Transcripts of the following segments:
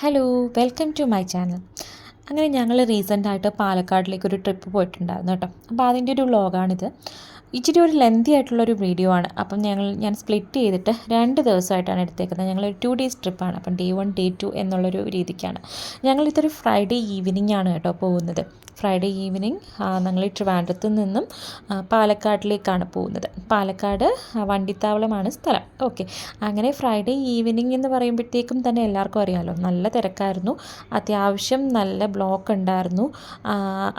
Hello welcome to my channel അങ്ങനെ ഞങ്ങൾ റീസെന്റായിട്ട് പാലക്കാടിലേക്ക് ഒരു ട്രിപ്പ് പോയിട്ടുണ്ടായിരുന്നു കേട്ടോ. അപ്പോൾ അതിന്റെ ഒരു വ്ളോഗാണിത് ഇച്ചിരി ഒരു ലെന്തി ആയിട്ടുള്ളൊരു വീഡിയോ ആണ്. അപ്പം ഞങ്ങൾ ഞാൻ സ്പ്ലിറ്റ് ചെയ്തിട്ട് രണ്ട് ദിവസമായിട്ടാണ് എടുത്തേക്കുന്നത്. ഞങ്ങൾ ടു ഡേയ്സ് ട്രിപ്പാണ് അപ്പം ഡേ വൺ ഡേ ടു എന്നുള്ളൊരു രീതിക്കാണ്. ഞങ്ങൾ ഇതൊരു ഫ്രൈഡേ ഈവനിങ് ആണ് കേട്ടോ പോകുന്നത്. ഫ്രൈഡേ ഈവനിങ് ഞങ്ങൾ ട്രിവാൻഡ്രത്ത് നിന്നും പാലക്കാട്ടിലേക്കാണ് പോകുന്നത്. പാലക്കാട് വണ്ടിത്താവളമാണ് സ്ഥലം. ഓക്കെ അങ്ങനെ ഫ്രൈഡേ ഈവനിങ് എന്ന് പറയുമ്പോഴത്തേക്കും തന്നെ എല്ലാവർക്കും അറിയാമല്ലോ നല്ല തിരക്കായിരുന്നു. അത്യാവശ്യം നല്ല ബ്ലോക്ക് ഉണ്ടായിരുന്നു.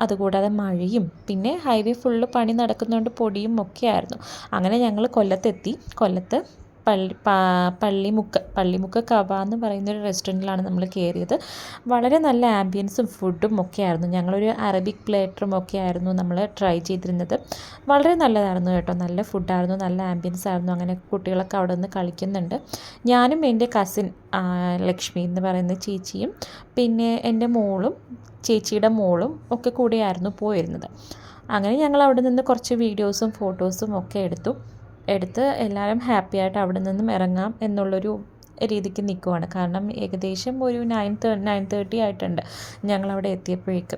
അതുകൂടാതെ മഴയും. പിന്നെ ഹൈവേ ഫുള്ള് പണി നടക്കുന്നതുകൊണ്ട് പൊടിയും ഒക്കെ ആയിരുന്നു. അങ്ങനെ ഞങ്ങൾ കൊല്ലത്തെത്തി. കൊല്ലത്ത് പള്ളി പാ- പള്ളിമുക്ക് പള്ളിമുക്ക് കബ എന്ന് പറയുന്ന ഒരു റെസ്റ്റോറന്റിലാണ് നമ്മൾ കയറിയത് വളരെ നല്ല ആംബിയൻസും ഫുഡും ഒക്കെ ആയിരുന്നു. ഞങ്ങളൊരു അറബിക് പ്ലേറ്ററും ഒക്കെ ആയിരുന്നു നമ്മൾ ട്രൈ ചെയ്തിരുന്നത്. വളരെ നല്ലതായിരുന്നു കേട്ടോ. നല്ല ഫുഡായിരുന്നു നല്ല ആംബിയൻസ് ആയിരുന്നു. അങ്ങനെ കുട്ടികളൊക്കെ അവിടെ നിന്ന് കളിക്കുന്നുണ്ട്. ഞാനും എന്റെ കസിൻ ലക്ഷ്മി എന്ന് പറയുന്ന ചേച്ചിയും പിന്നെ എന്റെ മോളും ചേച്ചിയുടെ മോളും ഒക്കെ കൂടെയായിരുന്നു പോയിരുന്നത്. അങ്ങനെ ഞങ്ങൾ അവിടെ നിന്ന് കുറച്ച് വീഡിയോസും ഫോട്ടോസും ഒക്കെ എടുത്തു. എടുത്ത് എല്ലാവരും ഹാപ്പി ആയിട്ട് അവിടെ നിന്നും ഇറങ്ങാം എന്നുള്ളൊരു രീതിക്ക് നിൽക്കുവാണ് കാരണം ഏകദേശം ഒരു നയൻ തേ നയൻ തേർട്ടി ആയിട്ടുണ്ട് ഞങ്ങളവിടെ എത്തിയപ്പോഴേക്ക്.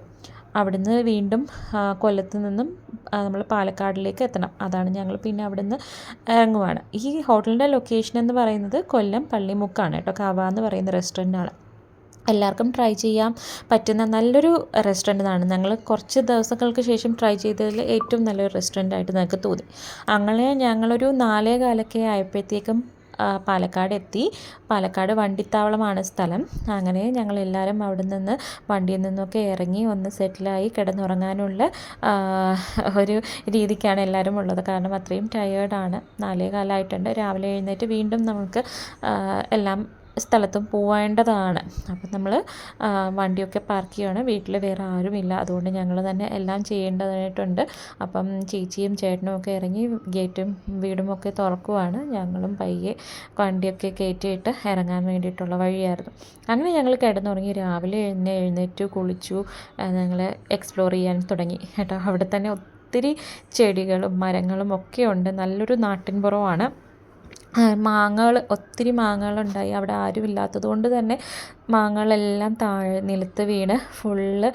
അവിടുന്ന് വീണ്ടും കൊല്ലത്ത് നിന്നും നമ്മൾ പാലക്കാടിലേക്ക് എത്തണം. അതാണ് ഞങ്ങൾ പിന്നെ അവിടുന്ന് ഇറങ്ങുവാണ്. ഈ ഹോട്ടലിന്റെ ലൊക്കേഷൻ എന്ന് പറയുന്നത് കൊല്ലം പള്ളിമുക്കാണ് കേട്ടോ. കാവ എന്ന് പറയുന്ന റെസ്റ്റോറന്റാണ് എല്ലാവർക്കും ട്രൈ ചെയ്യാം. പറ്റുന്ന നല്ലൊരു റെസ്റ്റോറന്റ് ആണ് ഞങ്ങൾ കുറച്ച് ദിവസങ്ങൾക്ക് ശേഷം ട്രൈ ചെയ്തതിൽ ഏറ്റവും നല്ലൊരു റെസ്റ്റോറന്റ് ആയിട്ട് ഞങ്ങൾക്ക് തോന്നി. അങ്ങനെ ഞങ്ങളൊരു നാലേ കാലൊക്കെ ആയപ്പോഴത്തേക്കും പാലക്കാട് എത്തി. പാലക്കാട് വണ്ടിത്താവളമാണ് സ്ഥലം. അങ്ങനെ ഞങ്ങൾ എല്ലാവരും അവിടെ നിന്ന് വണ്ടിയിൽ നിന്നൊക്കെ ഇറങ്ങി ഒന്ന് സെറ്റിലായി കിടന്നുറങ്ങാനുള്ള ഒരു രീതിക്കാണ് എല്ലാവരും ഉള്ളത്. കാരണം അത്രയും ടയേർഡാണ് നാലേ കാലമായിട്ടുണ്ട്. രാവിലെ എഴുന്നേറ്റ് വീണ്ടും നമുക്ക് എല്ലാം സ്ഥലത്തും പോവേണ്ടതാണ്. അപ്പം നമ്മൾ വണ്ടിയൊക്കെ പാർക്ക് ചെയ്യുകയാണ് വീട്ടിൽ വേറെ ആരുമില്ല. അതുകൊണ്ട് ഞങ്ങൾ തന്നെ എല്ലാം ചെയ്യേണ്ടതായിട്ടുണ്ട്. അപ്പം ചേച്ചിയും ചേട്ടനും ഒക്കെ ഇറങ്ങി ഗേറ്റും വീടും ഒക്കെ തുറക്കുവാണ്. ഞങ്ങളും പയ്യെ വണ്ടിയൊക്കെ കയറ്റിയിട്ട് ഇറങ്ങാൻ വേണ്ടിയിട്ടുള്ള വഴിയായിരുന്നു. അങ്ങനെ ഞങ്ങൾ കിടന്നുറങ്ങി. രാവിലെ എഴുന്നേ എഴുന്നേറ്റു കുളിച്ചു ഞങ്ങൾ എക്സ്പ്ലോർ ചെയ്യാൻ തുടങ്ങി. കേട്ടോ അവിടെ തന്നെ ഒത്തിരി ചെടികളും മരങ്ങളും ഒക്കെ ഉണ്ട്. നല്ലൊരു നാട്ടിൻപുറമാണ്. മാങ്ങകൾ ഒത്തിരി മാങ്ങകളുണ്ടായി. അവിടെ ആരും ഇല്ലാത്തത് കൊണ്ട് തന്നെ മാങ്ങകളെല്ലാം താഴെ നിലത്ത് വീണ് ഫുള്ള്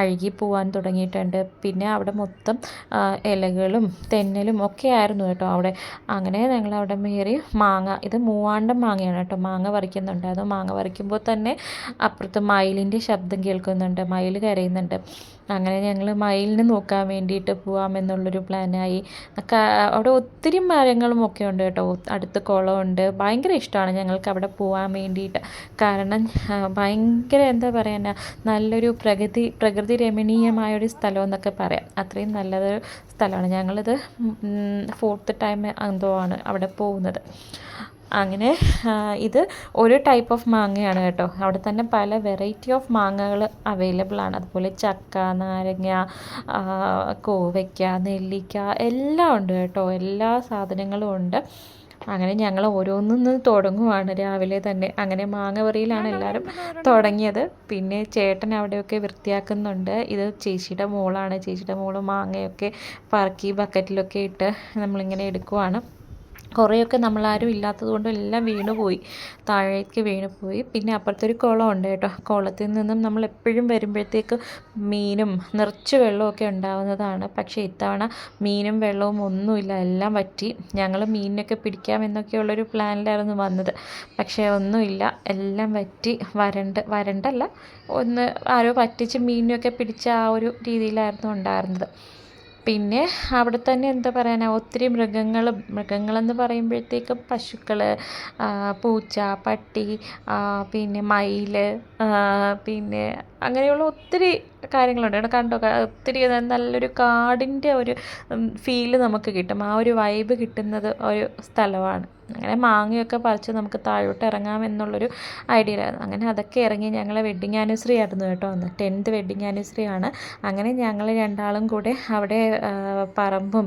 അഴുകി പോവാൻ തുടങ്ങിയിട്ടുണ്ട്. പിന്നെ അവിടെ മൊത്തം ഇലകളും തെന്നലും ഒക്കെ ആയിരുന്നു കേട്ടോ അവിടെ. അങ്ങനെ ഞങ്ങൾ അവിടെ കയറി മാങ്ങ ഇത് മൂവാണ്ടം മാങ്ങയാണ് കേട്ടോ മാങ്ങ പറിക്കുന്നുണ്ട്. അത് മാങ്ങ പറിക്കുമ്പോൾ തന്നെ അപ്പുറത്ത് മയിലിന്റെ ശബ്ദം കേൾക്കുന്നുണ്ട് മയിൽ കരയുന്നുണ്ട്. അങ്ങനെ ഞങ്ങൾ മയിലിനെ നോക്കാൻ വേണ്ടിയിട്ട് പോകാമെന്നുള്ളൊരു പ്ലാനായി അവിടെ ഒത്തിരി മരങ്ങളും ഒക്കെ ഉണ്ട് കേട്ടോ. അടുത്ത് കുളമുണ്ട്. ഭയങ്കര ഇഷ്ടമാണ് ഞങ്ങൾക്ക് അവിടെ പോകാൻ വേണ്ടിയിട്ട്. കാരണം ഭയങ്കര എന്താ പറയുക നല്ലൊരു പ്രകൃതി പ്രകൃതി രമണീയമായൊരു സ്ഥലം എന്നൊക്കെ പറയാം. അത്രയും നല്ലതൊരു സ്ഥലമാണ്. ഞങ്ങളിത് ഫോർത്ത് ടൈം എന്തോ ആണ് അവിടെ പോകുന്നത്. അങ്ങനെ ഇത് ഒരു ടൈപ്പ് ഓഫ് മാങ്ങയാണ് കേട്ടോ. അവിടെ തന്നെ പല വെറൈറ്റി ഓഫ് മാങ്ങകൾ അവൈലബിൾ ആണ്. അതുപോലെ ചക്ക നാരങ്ങ കോവയ്ക്ക നെല്ലിക്ക എല്ലാം ഉണ്ട് കേട്ടോ. എല്ലാ സാധനങ്ങളും ഉണ്ട്. അങ്ങനെ ഞങ്ങൾ ഓരോന്നിന്ന് തുടങ്ങുവാണ് രാവിലെ തന്നെ. അങ്ങനെ മാങ്ങ പറയിലാണ് എല്ലാവരും തുടങ്ങിയത്. പിന്നെ ചേട്ടൻ അവിടെയൊക്കെ വൃത്തിയാക്കുന്നുണ്ട്. ഇത് ചേച്ചിയുടെ മോളാണ്. ചേച്ചിയുടെ മോൾ മാങ്ങയൊക്കെ പറക്കി ബക്കറ്റിലൊക്കെ ഇട്ട് നമ്മളിങ്ങനെ എടുക്കുവാണ്. കുറേയൊക്കെ നമ്മളാരും ഇല്ലാത്തത് കൊണ്ട് എല്ലാം വീണ് പോയി. താഴേക്ക് വീണ് പോയി. പിന്നെ അപ്പുറത്തൊരു കുളം ഉണ്ട് കേട്ടോ. കുളത്തിൽ നിന്നും നമ്മൾ എപ്പോഴും വരുമ്പോഴത്തേക്ക് മീനും നിറച്ച് വെള്ളമൊക്കെ ഉണ്ടാവുന്നതാണ്. പക്ഷേ ഇത്തവണ മീനും വെള്ളവും ഒന്നുമില്ല. എല്ലാം പറ്റി ഞങ്ങൾ മീനിനൊക്കെ പിടിക്കാമെന്നൊക്കെയുള്ളൊരു പ്ലാനിലായിരുന്നു വന്നത്. പക്ഷേ ഒന്നുമില്ല. എല്ലാം പറ്റി വരണ്ട് വരണ്ടല്ല. ഒന്ന് ആരോ പറ്റിച്ച് മീനിനൊക്കെ പിടിച്ച ആ ഒരു രീതിയിലായിരുന്നു ഉണ്ടായിരുന്നത്. പിന്നെ അവിടെ തന്നെ എന്താ പറയാനാ ഒത്തിരി മൃഗങ്ങളും മൃഗങ്ങളെന്ന് പറയുമ്പോഴത്തേക്കും പശുക്കൾ പൂച്ച പട്ടി പിന്നെ മയിൽ പിന്നെ അങ്ങനെയുള്ള ഒത്തിരി കാര്യങ്ങളുണ്ട്. അവിടെ കണ്ടോ ഒത്തിരി നല്ലൊരു കാടിന്റെ ഒരു ഫീൽ നമുക്ക് കിട്ടും. ആ ഒരു വൈബ് കിട്ടുന്നത് ഒരു സ്ഥലമാണ്. അങ്ങനെ മാങ്ങയൊക്കെ പറിച്ച് നമുക്ക് താഴോട്ട് ഇറങ്ങാം എന്നുള്ളൊരു ആയിരുന്നു അങ്ങനെ അതൊക്കെ ഇറങ്ങി ഞങ്ങളെ വെഡ്ഡിങ് ആനിവേഴ്സറി ആയിരുന്നു കേട്ടോ അന്ന്. ടെൻത്ത് വെഡ്ഡിങ് ആനിവേഴ്സറി ആണ്. അങ്ങനെ ഞങ്ങൾ രണ്ടാളും കൂടെ അവിടെ പറമ്പും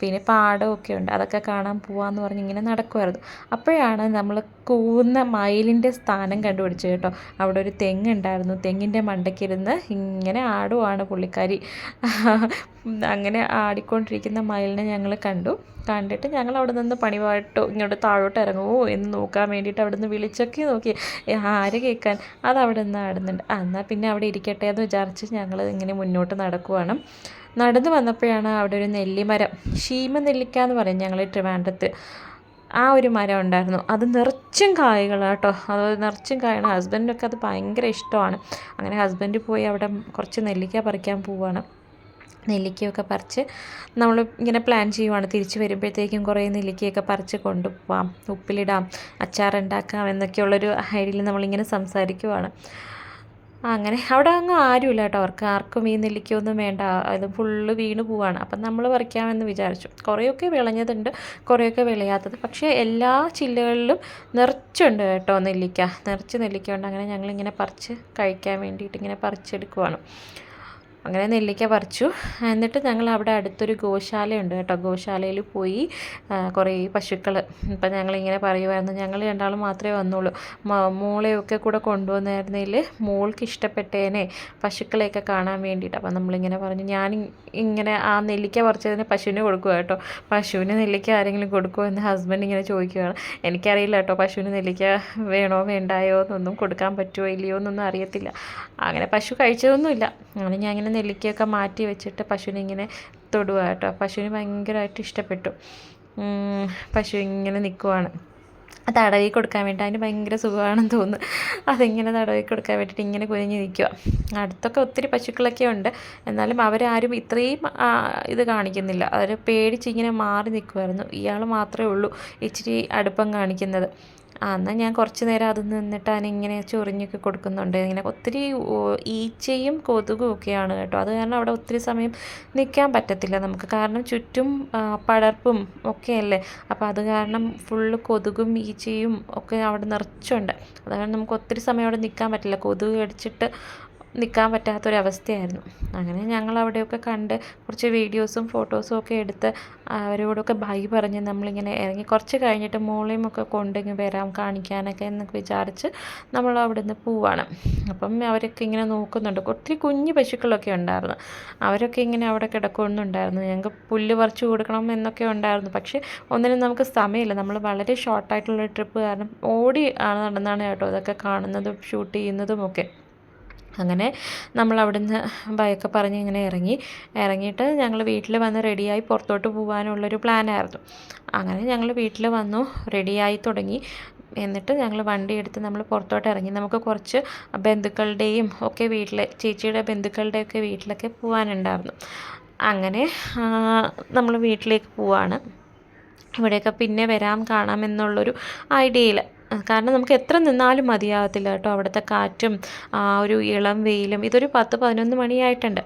പിന്നെ പാടവും ഒക്കെ ഉണ്ട്. അതൊക്കെ കാണാൻ പോവാന്ന് പറഞ്ഞ് ഇങ്ങനെ നടക്കുമായിരുന്നു അപ്പോഴാണ് നമ്മൾ കൂന്ന മയിലിന്റെ സ്ഥാനം കണ്ടുപിടിച്ചത് കേട്ടോ. അവിടെ ഒരു തെങ്ങുണ്ടായിരുന്നു തെങ്ങിന്റെ മണ്ടയ്ക്കിരുന്ന് ഇങ്ങനെ ആടുവാണ് പുള്ളിക്കാരി. അങ്ങനെ ആടിക്കൊണ്ടിരിക്കുന്ന മയിലിനെ ഞങ്ങൾ കണ്ടു. കണ്ടിട്ട് ഞങ്ങൾ അവിടെ നിന്ന് പണിവായിട്ടോ ഇങ്ങോട്ട് താഴോട്ട് ഇറങ്ങുമോ എന്ന് നോക്കാൻ വേണ്ടിയിട്ട് അവിടെ നിന്ന് വിളിച്ചൊക്കെ നോക്കി. ആര് കേൾക്കാൻ അത് അവിടെ നിന്ന് ആടുന്നുണ്ട് എന്നാൽ പിന്നെ അവിടെ ഇരിക്കട്ടെ എന്ന് വിചാരിച്ച് ഞങ്ങൾ ഇങ്ങനെ മുന്നോട്ട് നടക്കുവാണ്. നടന്നു വന്നപ്പോഴാണ് അവിടെ ഒരു നെല്ലിമരം ശീമ നെല്ലിക്ക എന്ന് പറയും ഞങ്ങൾ ട്രിവാൻഡ്രത്ത്. ആ ഒരു മരം ഉണ്ടായിരുന്നു. അത് നിറച്ചും കായകളാട്ടോ. അത് നിറച്ചും കായാണ്. ഹസ്ബൻഡിനൊക്കെ അത് ഭയങ്കര ഇഷ്ടമാണ്. അങ്ങനെ ഹസ്ബൻഡ് പോയി അവിടെ കുറച്ച് നെല്ലിക്ക പറിക്കാൻ പോവുകയാണ് നെല്ലിക്കയൊക്കെ പറിച്ച് നമ്മൾ ഇങ്ങനെ പ്ലാൻ ചെയ്യുവാണ്. തിരിച്ച് വരുമ്പോഴത്തേക്കും കുറേ നെല്ലിക്കയൊക്കെ പറിച്ച് കൊണ്ടുപോകാം ഉപ്പിലിടാം അച്ചാറുണ്ടാക്കാം എന്നൊക്കെയുള്ളൊരു ഐഡിയയിൽ നമ്മളിങ്ങനെ സംസാരിക്കുവാണ്. അങ്ങനെ അവിടെ അങ്ങ് ആരുമില്ല കേട്ടോ. അവർക്ക് ആർക്കും ഈ നെല്ലിക്കയൊന്നും വേണ്ട. അത് ഫുള്ള് വീണ് പോവാണ്. അപ്പം നമ്മൾ പറിക്കാമെന്ന് വിചാരിച്ചു. കുറേയൊക്കെ വിളഞ്ഞതുണ്ട്. കുറേയൊക്കെ വിളയാത്തത്. പക്ഷേ എല്ലാ ചില്ലകളിലും നിറച്ചുണ്ട് കേട്ടോ നെല്ലിക്ക. നിറച്ച് നെല്ലിക്ക ഉണ്ട് അങ്ങനെ ഞങ്ങളിങ്ങനെ പറിച്ച് കഴിക്കാൻ വേണ്ടിയിട്ട് ഇങ്ങനെ പറിച്ചെടുക്കുവാണ്. അങ്ങനെ നെല്ലിക്ക പറിച്ചു. എന്നിട്ട് ഞങ്ങൾ അവിടെ അടുത്തൊരു ഗോശാലയുണ്ട് കേട്ടോ. ഗോശാലയിൽ പോയി കുറേ പശുക്കൾ ഇപ്പം ഞങ്ങളിങ്ങനെ പറയുമായിരുന്നു ഞങ്ങൾ രണ്ടാളും മാത്രമേ വന്നുള്ളൂ. മോളെയൊക്കെ കൂടെ കൊണ്ടുവന്നായിരുന്നതിൽ മോൾക്ക് ഇഷ്ടപ്പെട്ടേനെ പശുക്കളെയൊക്കെ കാണാൻ വേണ്ടിയിട്ട്. അപ്പം നമ്മളിങ്ങനെ പറഞ്ഞു ഞാൻ ഇങ്ങനെ ആ നെല്ലിക്ക പറിച്ചതിന് പശുവിന് കൊടുക്കുക കേട്ടോ. പശുവിന് നെല്ലിക്ക ആരെങ്കിലും കൊടുക്കുമോ എന്ന് ഹസ്ബൻഡ് ഇങ്ങനെ ചോദിക്കുകയാണ് എനിക്കറിയില്ല കേട്ടോ പശുവിന് നെല്ലിക്ക വേണോ വേണ്ടായോ എന്നൊന്നും കൊടുക്കാൻ പറ്റുമോ ഇല്ലയോ എന്നൊന്നും അറിയത്തില്ല. അങ്ങനെ പശു കഴിച്ചതൊന്നുമില്ല. അങ്ങനെ ഞാൻ ഇങ്ങനെ നെല്ലിക്കയൊക്കെ മാറ്റി വെച്ചിട്ട് പശുവിനെ ഇങ്ങനെ തൊടുക കേട്ടോ. പശുവിന് ഭയങ്കരമായിട്ട് ഇഷ്ടപ്പെട്ടു. പശു ഇങ്ങനെ നിൽക്കുവാണ് തടവി കൊടുക്കാൻ വേണ്ടി അതിന് ഭയങ്കര സുഖമാണെന്ന് തോന്നുന്നു. അതിങ്ങനെ തടവി കൊടുക്കാൻ വേണ്ടിയിട്ട് ഇങ്ങനെ കുനിഞ്ഞ് നിൽക്കുക അടുത്തൊക്കെ ഒത്തിരി പശുക്കളൊക്കെ ഉണ്ട്. എന്നാലും അവരാരും ഇത്രയും ഇത് കാണിക്കുന്നില്ല. അവർ പേടിച്ച് ഇങ്ങനെ മാറി നിൽക്കുമായിരുന്നു ഇയാൾ മാത്രമേ ഉള്ളൂ ഇച്ചിരി അടുപ്പം കാണിക്കുന്നത്. ആ എന്നാൽ ഞാൻ കുറച്ച് നേരം അത് നിന്നിട്ട് അതിനിങ്ങനെ ചൊറിഞ്ഞൊക്കെ കൊടുക്കുന്നുണ്ട്. ഇങ്ങനെ ഒത്തിരി ഈച്ചയും കൊതുകും ഒക്കെയാണ് കേട്ടോ. അത് കാരണം അവിടെ ഒത്തിരി സമയം നിൽക്കാൻ പറ്റത്തില്ല നമുക്ക്. കാരണം ചുറ്റും പടർപ്പും ഒക്കെയല്ലേ. അപ്പോൾ അത് കാരണം ഫുള്ള് കൊതുകും ഈച്ചയും ഒക്കെ അവിടെ നിറച്ചുണ്ട്. അത് കാരണം നമുക്ക് ഒത്തിരി സമയം അവിടെ നിൽക്കാൻ പറ്റില്ല. കൊതുക് കടിച്ചിട്ട് നിൽക്കാൻ പറ്റാത്തൊരവസ്ഥയായിരുന്നു. അങ്ങനെ ഞങ്ങൾ അവിടെയൊക്കെ കണ്ട് കുറച്ച് വീഡിയോസും ഫോട്ടോസും ഒക്കെ എടുത്ത് അവരോടൊക്കെ ബൈ പറഞ്ഞ് നമ്മളിങ്ങനെ ഇറങ്ങി കുറച്ച് കഴിഞ്ഞിട്ട് മോളെയും ഒക്കെ കൊണ്ടിങ്ങ് വരാം കാണിക്കാനൊക്കെ എന്നൊക്കെ വിചാരിച്ച് നമ്മൾ അവിടെ നിന്ന് പോവാണ്. അപ്പം അവരൊക്കെ ഇങ്ങനെ നോക്കുന്നുണ്ട്. ഒത്തിരി കുഞ്ഞു പശുക്കളൊക്കെ ഉണ്ടായിരുന്നു. അവരൊക്കെ ഇങ്ങനെ അവിടെ കിടക്കുന്നുണ്ടായിരുന്നു. ഞങ്ങൾക്ക് പുല്ല് പറിച്ചു കൊടുക്കണം എന്നൊക്കെ ഉണ്ടായിരുന്നു. പക്ഷേ ഒന്നിനും നമുക്ക് സമയമില്ല. നമ്മൾ വളരെ ഷോർട്ടായിട്ടുള്ള ട്രിപ്പ് കാരണം ഓടി ആണ് നടന്നാണ് കേട്ടോ ഇതൊക്കെ കാണുന്നതും ഷൂട്ട് ചെയ്യുന്നതും ഒക്കെ. അങ്ങനെ നമ്മൾ അവിടുന്ന് ബൈക്ക് പറഞ്ഞ് ഇങ്ങനെ ഇറങ്ങി. ഇറങ്ങിയിട്ട് ഞങ്ങൾ വീട്ടിൽ വന്ന് റെഡിയായി പുറത്തോട്ട് പോകാനുള്ളൊരു പ്ലാനായിരുന്നു. അങ്ങനെ ഞങ്ങൾ വീട്ടിൽ വന്നു റെഡിയായി തുടങ്ങി. എന്നിട്ട് ഞങ്ങൾ വണ്ടി എടുത്ത് നമ്മൾ പുറത്തോട്ട് ഇറങ്ങി. നമുക്ക് കുറച്ച് ബന്ധുക്കളുടെയും ഒക്കെ വീട്ടിലെ ചേച്ചിയുടെ ബന്ധുക്കളുടെയൊക്കെ വീട്ടിലൊക്കെ പോകാനുണ്ടായിരുന്നു. അങ്ങനെ നമ്മൾ വീട്ടിലേക്ക് പോവാണ്. ഇവിടെയൊക്കെ പിന്നെ വരാം കാണാം എന്നുള്ളൊരു ഐഡിയയിൽ കാരണം നമുക്ക് എത്ര നിന്നാലും മതിയാകത്തില്ല കേട്ടോ അവിടുത്തെ കാറ്റും ആ ഒരു ഇളം വെയിലും. ഇതൊരു പത്ത് പതിനൊന്ന് മണിയായിട്ടുണ്ട്.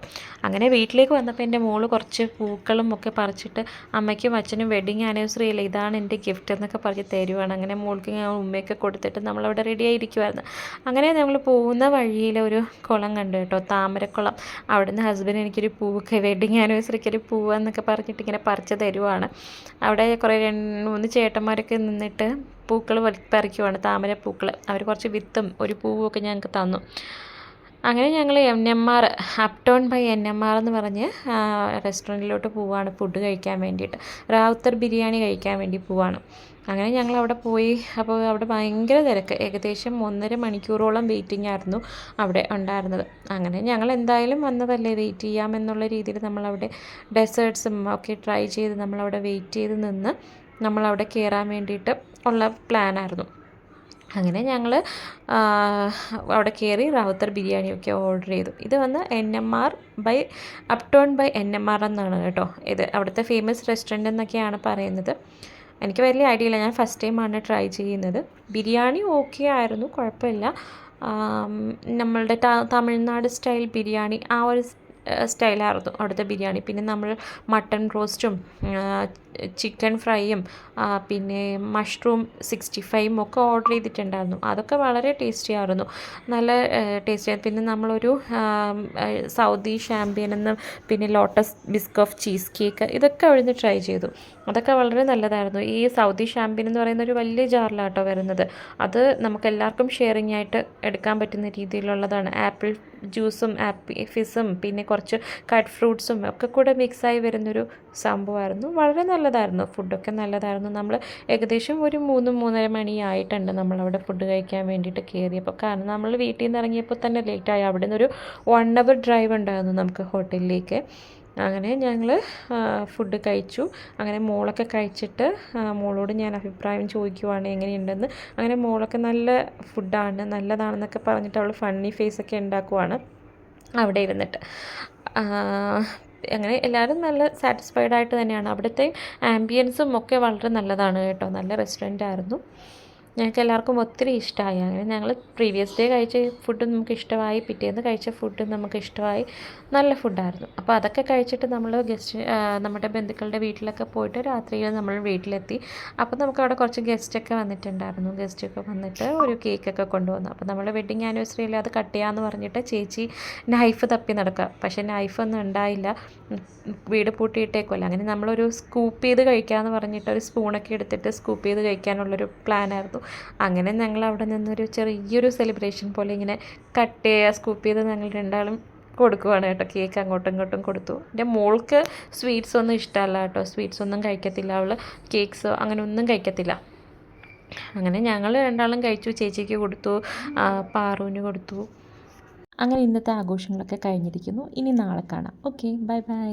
അങ്ങനെ വീട്ടിലേക്ക് വന്നപ്പോൾ എന്റെ മോൾ കുറച്ച് പൂക്കളും ഒക്കെ പറിച്ചിട്ട് അമ്മയ്ക്കും അച്ഛനും വെഡിങ് ആനിവേഴ്സറി അല്ലേ ഇതാണ് എന്റെ ഗിഫ്റ്റ് എന്നൊക്കെ പറഞ്ഞ് തരുവാണ്. അങ്ങനെ മോൾക്ക് ഞാൻ ഉമ്മയൊക്കെ കൊടുത്തിട്ട് നമ്മളവിടെ റെഡി ആയിരിക്കുമായിരുന്നു അങ്ങനെ നമ്മൾ പോകുന്ന വഴിയിൽ ഒരു കുളം കണ്ടു കേട്ടോ താമരക്കുളം. അവിടുന്ന് ഹസ്ബൻഡ് എനിക്കൊരു പൂവൊക്കെ വെഡിങ് ആനിവേഴ്സറിക്ക് ഒരു പൂവ് എന്നൊക്കെ പറഞ്ഞിട്ട് ഇങ്ങനെ പറിച്ച് തരുവാണ്. അവിടെ കുറേ രണ്ട് മൂന്ന് ചേട്ടന്മാരൊക്കെ നിന്നിട്ട് പൂക്കൾ പറിക്കുവാണ് താമരപ്പൂക്കൾ അവർ കുറച്ച് വിത്തും ഒരു പൂവും ഒക്കെ ഞങ്ങൾക്ക് തന്നു. അങ്ങനെ ഞങ്ങൾ N M R uptown by N M R എന്ന് പറഞ്ഞ് റെസ്റ്റോറന്റിലോട്ട് പോവാണ് ഫുഡ് കഴിക്കാൻ വേണ്ടിയിട്ട്. റാവുത്തർ ബിരിയാണി കഴിക്കാൻ വേണ്ടി പോവാണ്. അങ്ങനെ ഞങ്ങൾ അവിടെ പോയി അപ്പോൾ അവിടെ ഭയങ്കര തിരക്ക്. ഏകദേശം ഒന്നര മണിക്കൂറോളം വെയിറ്റിംഗ് ആയിരുന്നു അവിടെ ഉണ്ടായിരുന്നത്. അങ്ങനെ ഞങ്ങൾ എന്തായാലും വന്നതല്ലേ വെയിറ്റ് ചെയ്യാമെന്നുള്ള രീതിയിൽ നമ്മളവിടെ ഡെസേർട്ട്സും ഒക്കെ ട്രൈ ചെയ്ത് നമ്മളവിടെ വെയിറ്റ് ചെയ്ത് നിന്ന് നമ്മളവിടെ കയറാൻ വേണ്ടിയിട്ട് ഉള്ള പ്ലാനായിരുന്നു അങ്ങനെ ഞങ്ങൾ അവിടെ കയറി റാവുത്തർ ബിരിയാണിയൊക്കെ ഓർഡർ ചെയ്തു. ഇത് വന്ന് N M R by uptown by N M R എന്നാണ് കേട്ടോ. ഇത് അവിടുത്തെ ഫേമസ് റെസ്റ്റോറന്റ് എന്നൊക്കെയാണ് പറയുന്നത്. എനിക്ക് വലിയ ഐഡിയ ഇല്ല. ഞാൻ ഫസ്റ്റ് ടൈമാണ് ട്രൈ ചെയ്യുന്നത്. ബിരിയാണി ഓക്കെ ആയിരുന്നു കുഴപ്പമില്ല. നമ്മളുടെ തമിഴ്നാട് സ്റ്റൈൽ ബിരിയാണി ആ ഒരു സ്റ്റൈലായിരുന്നു അവിടുത്തെ ബിരിയാണി. പിന്നെ നമ്മൾ മട്ടൺ റോസ്റ്റും ചിക്കൻ ഫ്രൈയും പിന്നെ മഷ്റൂം സിക്സ്റ്റി ഫൈവും ഒക്കെ ഓർഡർ ചെയ്തിട്ടുണ്ടായിരുന്നു. അതൊക്കെ വളരെ ടേസ്റ്റി ആയിരുന്നു. നല്ല ടേസ്റ്റി ആയിരുന്നു. പിന്നെ നമ്മളൊരു സൗദി ഷാമ്പ്യൻ എന്ന് പിന്നെ Lotus Biscoff cheese cake ഇതൊക്കെ അവിടുന്ന് ട്രൈ ചെയ്തു. അതൊക്കെ വളരെ നല്ലതായിരുന്നു. ഈ സൗദി ഷാമ്പ്യൻ എന്ന് പറയുന്ന ഒരു വലിയ ജാറിലാട്ടോ വരുന്നത്. അത് നമുക്ക് എല്ലാവർക്കും ഷെയറിംഗ് ആയിട്ട് എടുക്കാൻ പറ്റുന്ന രീതിയിലുള്ളതാണ്. ആപ്പിൾ ജ്യൂസും ആപ്പി ഫിസും പിന്നെ കുറച്ച് കട്ട് ഫ്രൂട്ട്സും ഒക്കെ കൂടെ മിക്സായി വരുന്നൊരു സംഭവമായിരുന്നു. വളരെ നല്ലതായിരുന്നു. ഫുഡൊക്കെ നല്ലതായിരുന്നു. നമ്മൾ ഏകദേശം ഒരു മൂന്ന് മൂന്നര മണിയായിട്ടുണ്ട് നമ്മളവിടെ ഫുഡ് കഴിക്കാൻ വേണ്ടിയിട്ട് കയറിയപ്പോൾ. കാരണം നമ്മൾ വീട്ടിൽ നിന്ന് ഇറങ്ങിയപ്പോൾ തന്നെ ലേറ്റായി. അവിടെ നിന്നൊരു വൺ അവർ ഡ്രൈവ് ഉണ്ടായിരുന്നു നമുക്ക് ഹോട്ടലിലേക്ക്. അങ്ങനെ ഞങ്ങൾ ഫുഡ് കഴിച്ചു. അങ്ങനെ മോളൊക്കെ കഴിച്ചിട്ട് മോളോട് ഞാൻ അഭിപ്രായം ചോദിക്കുവാണ് എങ്ങനെയുണ്ടെന്ന്. അങ്ങനെ മോളൊക്കെ നല്ല ഫുഡാണ് നല്ലതാണെന്നൊക്കെ പറഞ്ഞിട്ട് അവൾ ഫണ്ണി ഫേസൊക്കെ ഉണ്ടാക്കുവാണ് അവിടെ ഇരുന്നിട്ട്. അങ്ങനെ എല്ലാവരും നല്ല സാറ്റിസ്ഫൈഡ് ആയിട്ട് തന്നെയാണ്. അവിടുത്തെ ആംബിയൻസും ഒക്കെ വളരെ നല്ലതാണ് കേട്ടോ. നല്ല റെസ്റ്റോറന്റ് ആയിരുന്നു. ഞങ്ങൾക്ക് എല്ലാവർക്കും ഒത്തിരി ഇഷ്ടമായി. അങ്ങനെ ഞങ്ങൾ പ്രീവിയസ് ഡേ കഴിച്ച ഫുഡ് നമുക്ക് ഇഷ്ടമായി. പിറ്റേന്ന് കഴിച്ച ഫുഡ് നമുക്ക് ഇഷ്ടമായി. നല്ല ഫുഡായിരുന്നു അപ്പോൾ അതൊക്കെ കഴിച്ചിട്ട് നമ്മൾ ഗസ്റ്റ് നമ്മുടെ ബന്ധുക്കളുടെ വീട്ടിലൊക്കെ പോയിട്ട് രാത്രിയിൽ നമ്മൾ വീട്ടിലെത്തി. അപ്പോൾ നമുക്ക് അവിടെ കുറച്ച് ഗസ്റ്റൊക്കെ വന്നിട്ടുണ്ടായിരുന്നു. ഗസ്റ്റൊക്കെ വന്നിട്ട് ഒരു കേക്കൊക്കെ കൊണ്ടുവന്നു. അപ്പോൾ നമ്മൾ വെഡിങ് ആനിവേഴ്സറിയിൽ അത് കട്ട് ചെയ്യാമെന്ന് പറഞ്ഞിട്ട് ചേച്ചി നൈഫ് തപ്പി നടക്കുക. പക്ഷേ നൈഫൊന്നും ഉണ്ടായില്ല. വീട് പൂട്ടിയിട്ടേക്കുമല്ല അങ്ങനെ നമ്മളൊരു സ്കൂപ്പ് ചെയ്ത് കഴിക്കാമെന്ന് പറഞ്ഞിട്ട് ഒരു സ്പൂണൊക്കെ എടുത്തിട്ട് സ്കൂപ്പ് ചെയ്ത് കഴിക്കാനുള്ളൊരു പ്ലാനായിരുന്നു അങ്ങനെ ഞങ്ങൾ അവിടെ നിന്നൊരു ചെറിയൊരു സെലിബ്രേഷൻ പോലെ ഇങ്ങനെ കട്ട് ചെയ്യുക സ്കൂപ്പ് ചെയ്ത് ഞങ്ങൾ രണ്ടാളും കൊടുക്കുവാണ് കേട്ടോ. കേക്ക് അങ്ങോട്ടും ഇങ്ങോട്ടും കൊടുത്തു. എന്റെ മോൾക്ക് സ്വീറ്റ്സ് ഒന്നും ഇഷ്ടമല്ല കേട്ടോ. സ്വീറ്റ്സ് ഒന്നും കഴിക്കത്തില്ല. അവൾ കേക്ക്സോ അങ്ങനെ ഒന്നും കഴിക്കത്തില്ല. അങ്ങനെ ഞങ്ങൾ രണ്ടാളും കഴിച്ചു. ചേച്ചിക്ക് കൊടുത്തു പാറുവിന് കൊടുത്തു. അങ്ങനെ ഇന്നത്തെ ആഘോഷങ്ങളൊക്കെ കഴിഞ്ഞിരിക്കുന്നു. ഇനി നാളെ കാണാം. Okay bye bye